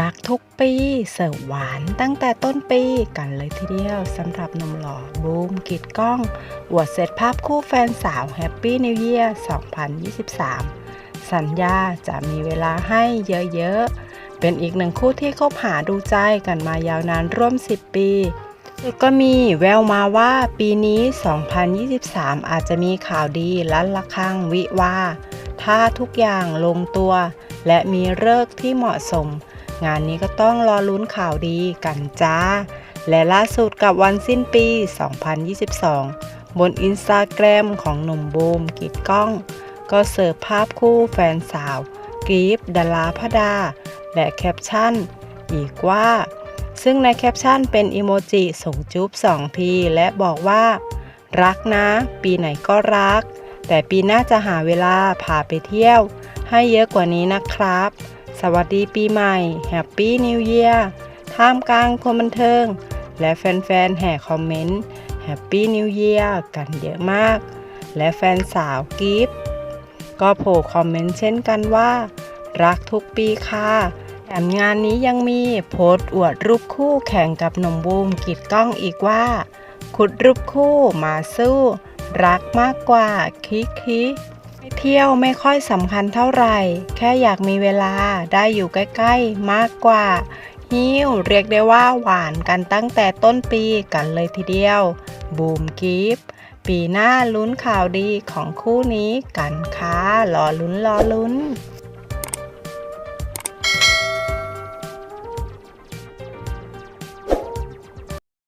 รักทุกปี เสิร์ฟหวานตั้งแต่ต้นปีกันเลยทีเดียวสำหรับนมหล่อบูมกิดกล้องอวดเสร็จภาพคู่แฟนสาวแฮปปี้นิว e ย r 2023 สัญญาจะมีเวลาให้เยอะๆ เป็นอีกหนึ่งคู่ที่คบหาดูใจกันมายาวนานร่วม 10 ปีก็มีแววมาว่าปีนี้ 2023 อาจจะมีข่าวดีลันละคังวิวาถ้าทุกอย่างลงตัว และมีเลิกที่เหมาะสม งานนี้ก็ต้องรอลุ้นข่าวดีกันจ้า และล่าสุดกับวันสิ้นปี 2022 บนอินสตาแกรมของหนุ่มบูมกิดกล้อง ก็เสิร์ฟภาพคู่แฟนสาวกรีฟดาราพดา และแคปชั่น อีกว่า ซึ่งในแคปชั่นเป็นอีโมจิส่งจุ๊บสองทีและบอกว่า รักนะ ปีไหนก็รัก แต่ปีหน้าจะหาเวลาพาไปเที่ยว ให้เยอะกว่านี้นะครับ สวัสดีปีใหม่แฮปปี้นิวเ a ียร์ท่ามกลางคนบันเทิง และแฟนๆแห่คอมเมนต์แฮปปี้นิวเ a ียร์กันเยอะมาก และแฟนสาวกิฟก็โผล่คอมเมนต์เช่นกันว่า รักทุกปีค่ะแถมงานนี้ยังมีโพสต์อวดรูปคู่แข่งกับหนุ่มบูมกิดกล้องอีกว่า ขุดรูปคู่มาสู้ รักมากกว่าคิกคิ ไปเที่ยวไม่ค่อยสำคัญเท่าไหร่ แค่อยากมีเวลาได้อยู่ใกล้ๆมากกว่า ฮิ้วเรียกได้ว่าหวานกันตั้งแต่ต้นปีกันเลยทีเดียว บูมกิฟปีหน้าลุ้นข่าวดีของคู่นี้กันค่ะรอลุ้นรอลุ้น